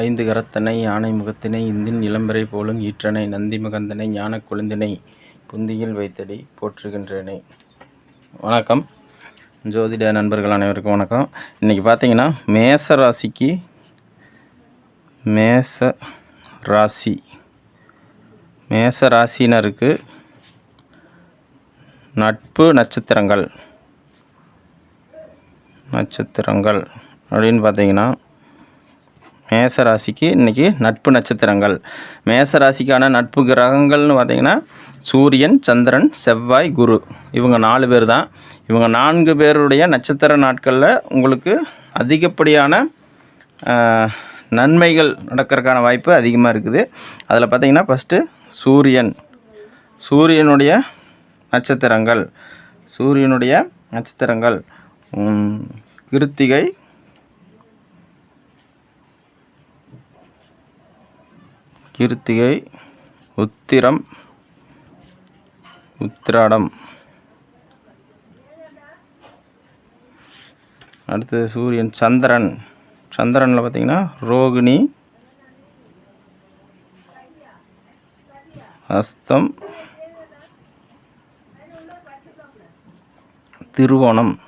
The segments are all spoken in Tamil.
ஐந்து கரத்தனை யானை முகத்தினை இந்தின் இளம்பரை போலும் ஈற்றனை நந்தி மகந்தனை ஞான கொழுந்தினை குந்தியில் வைத்தடி போற்றுகின்றேனே. வணக்கம். ஜோதிட நண்பர்கள் அனைவருக்கும் வணக்கம். இன்றைக்கி பார்த்தீங்கன்னா மேச ராசிக்கு மேச ராசி மேச ராசினருக்கு நட்பு நட்சத்திரங்கள். நட்சத்திரங்கள் அப்படின்னு பார்த்தீங்கன்னா மேச ராசிக்கு இன்றைக்கி நட்பு நட்சத்திரங்கள். மேச ராசிக்கான நட்பு கிரகங்கள்னு பார்த்தீங்கன்னா சூரியன் சந்திரன் செவ்வாய் குரு. இவங்க நாலு பேர் தான். இவங்க நான்கு பேருடைய நட்சத்திர நாட்களில் உங்களுக்கு அதிகப்படியான நன்மைகள் நடக்கிறதுக்கான வாய்ப்பு அதிகமாக இருக்குது. அதில் பார்த்திங்கன்னா ஃபஸ்ட்டு சூரியன். சூரியனுடைய நட்சத்திரங்கள். சூரியனுடைய நட்சத்திரங்கள். கிருத்திகை கிருத்திகை உத்திரம் உத்திராடம். அடுத்தது சூரியன் சந்திரன். சந்திரனில் பார்த்தீங்கன்னா ரோகிணி அஸ்தம் திருவோணம்.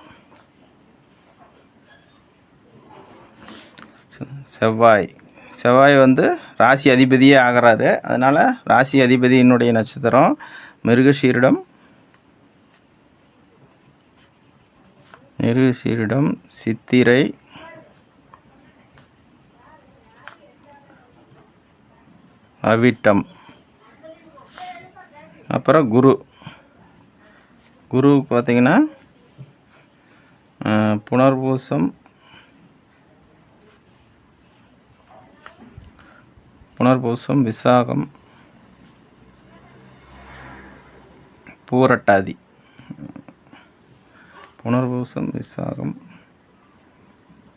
செவ்வாய். செவ்வாய் வந்து ராசி அதிபதியே ஆகிறாரு. அதனால் ராசி அதிபதியினுடைய நட்சத்திரம் மிருகசீரிடம் மிருகசீரிடம் சித்திரை அவிட்டம். அப்புறம் குரு. குருவுக்கு பார்த்திங்கன்னா புனர்பூசம் புனர்பூசம் விசாகம் பூரட்டாதி. புனர்பூசம் விசாகம்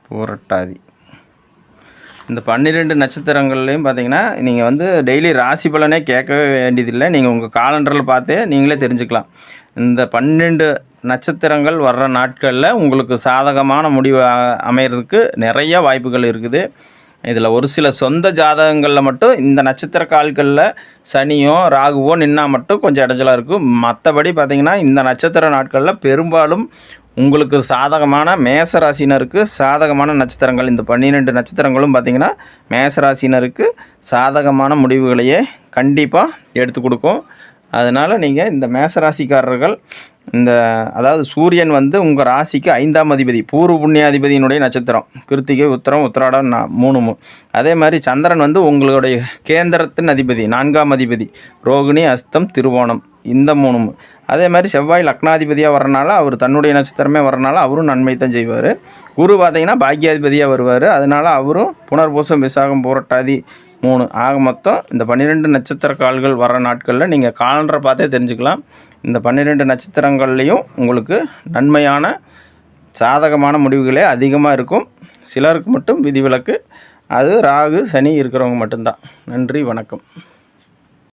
பூரட்டாதி. இந்த பன்னிரெண்டு நட்சத்திரங்கள்லையும் பார்த்தீங்கன்னா நீங்கள் வந்து டெய்லி ராசி பலனே கேட்கவே வேண்டியதில்லை. நீங்கள் உங்கள் காலண்டரில் பார்த்தே நீங்களே தெரிஞ்சுக்கலாம். இந்த பன்னெண்டு நட்சத்திரங்கள் வர்ற நாட்களில் உங்களுக்கு சாதகமான முடிவு அமைகிறதுக்கு நிறைய வாய்ப்புகள் இருக்குது. இதில் ஒரு சில சொந்த ஜாதகங்களில் மட்டும் இந்த நட்சத்திர கால்களில் சனியோ ராகுவோ நின்னா மட்டும் கொஞ்சம் இடைஞ்சலாக இருக்கும். மற்றபடி பார்த்திங்கன்னா இந்த நட்சத்திர நாட்களில் பெரும்பாலும் உங்களுக்கு சாதகமான மேசராசினருக்கு சாதகமான நட்சத்திரங்கள் இந்த பன்னிரெண்டு நட்சத்திரங்களும் பார்த்திங்கன்னா மேசராசினருக்கு சாதகமான முடிவுகளையே கண்டிப்பாக எடுத்து கொடுக்கும். அதனால் நீங்கள் இந்த மேச ராசிக்காரர்கள் இந்த அதாவது சூரியன் வந்து உங்கள் ராசிக்கு ஐந்தாம் அதிபதி பூர்வ புண்ணியாதிபதியினுடைய நட்சத்திரம். கிருத்திகை உத்தரம் உத்திராடம் நா- மூணு அதே மாதிரி சந்திரன் வந்து உங்களுடைய கேந்திரத்தின் அதிபதி நான்காம் அதிபதி ரோகிணி அஸ்தம் திருவோணம் இந்த மூணுமு அதே மாதிரி செவ்வாய் லக்னாதிபதியாக வரனால அவர் தன்னுடைய நட்சத்திரமே வரனால அவரும் நன்மை தான் செய்வார். குரு பார்த்தீங்கன்னா பாக்கியாதிபதியாக வருவார். அதனால் அவரும் புனர்பூசம் விசாகம் போராட்டாதி மூணு. ஆக மொத்தம் இந்த பன்னிரெண்டு நட்சத்திர கால்கள் வர நாட்களில் நீங்கள் காலண்டரை பார்த்தே தெரிஞ்சுக்கலாம். இந்த பன்னிரெண்டு நட்சத்திரங்கள்லேயும் உங்களுக்கு நன்மையான சாதகமான முடிவுகளே அதிகமாக இருக்கும். சிலருக்கு மட்டும் விதிவிலக்கு. அது ராகு சனி இருக்கிறவங்க மட்டும்தான். நன்றி வணக்கம்.